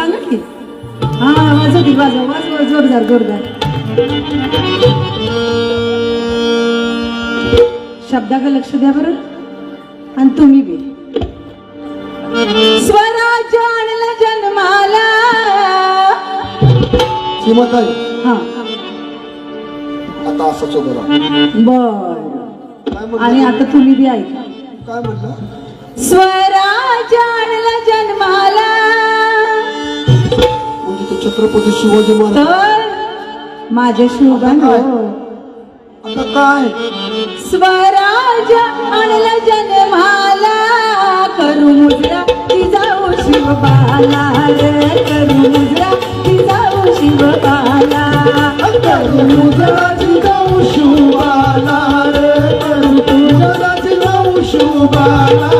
सांगा की. हा वाजव की वाजव वाजव जोरदार जोरदार. शब्दाकडे लक्ष द्या बरं. आणि तुम्ही बी. स्वराज्य आणलं जन्माला. श्रीमताई. हा. आता असंच उभं राहा बर. म्हणलं आणि आता तुम्ही बी ऐका. काय म्हणलं? स्वराज्य आणलं जन्माला. छत्रपती शिवाजी महाराज. माझ्या शिवबान आता काय? स्वराज आणलं जन्माला करू मुद्रा ती जाऊ शिवबाला रे करू मुद्रा ती जाऊ शिवबाला. करू मुद्रा मुद्राजी जाऊ शिवाला रे करू मुद्राजी जाऊ शिवाला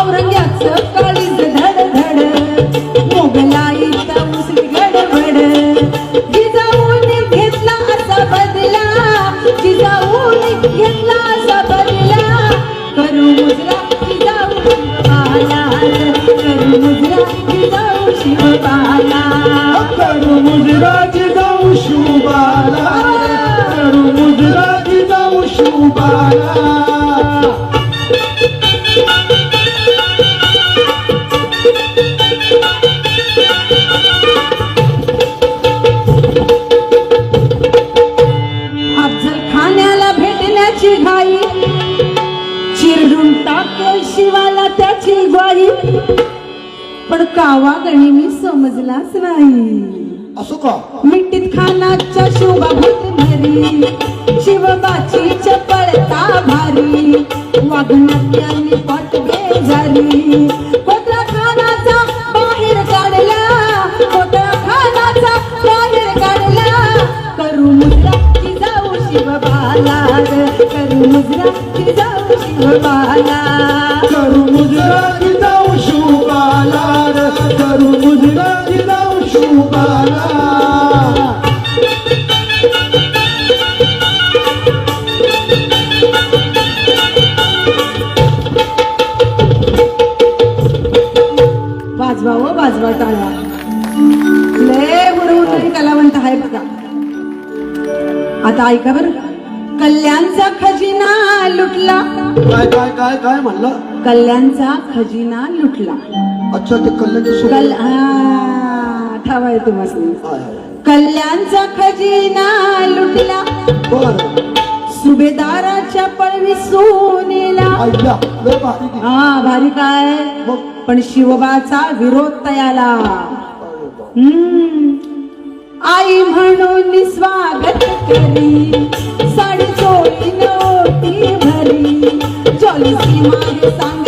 ಅವ್ರಂಗೆ भेटण्याची घाई चिरडून टाकेल शिवाला त्याची ग्वाही पण कावा गणी मी समजलाच नाही. असो का? मिट्टीत खानाच्या शोभा भरी. शिवबाची चपळता भारी. वागण्यात त्यांनी पट बेजारी कोटला खानाचा बाहेर काढला. कोटला खानाचा बाहेर काढला. करू मुद्रा ती जाऊ शिवबाला. वाजवा हो, वाजवा टाळा लय गुरुतरी कलावंत आहे बघा. आता ऐका बरं. कल्याणचा खजिना लुटला. काय काय काय काय म्हणलं? कल्याणचा खजिना लुटला. अच्छा ते कल्याणचं कल हा ठावा आहे कल्याणचा खजिना लुटला. बर. सुभेदाराच्या पळवी सोनेला. लय भारी. हा भारी काय? मग? पण शिवबाचा विरोध तयाला. हम्म. आई म्हणून स्वागत करी साडी चोळी नोटी भरी. जॉलिसी माहे सांग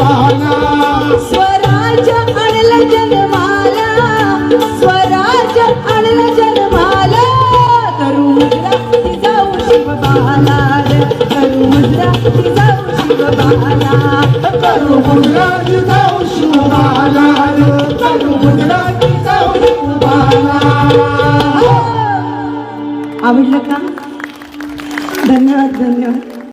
जाऊ शिवाला आणलं जन्माला स्वराज आणलं जन्माला करू मुद्रा जाऊ शिवबाला करू मुद्रा जाऊ शिवबाला करू मुद्राजी जाऊ करू जाऊ आवडलं का? धन्यवाद धन्यवाद.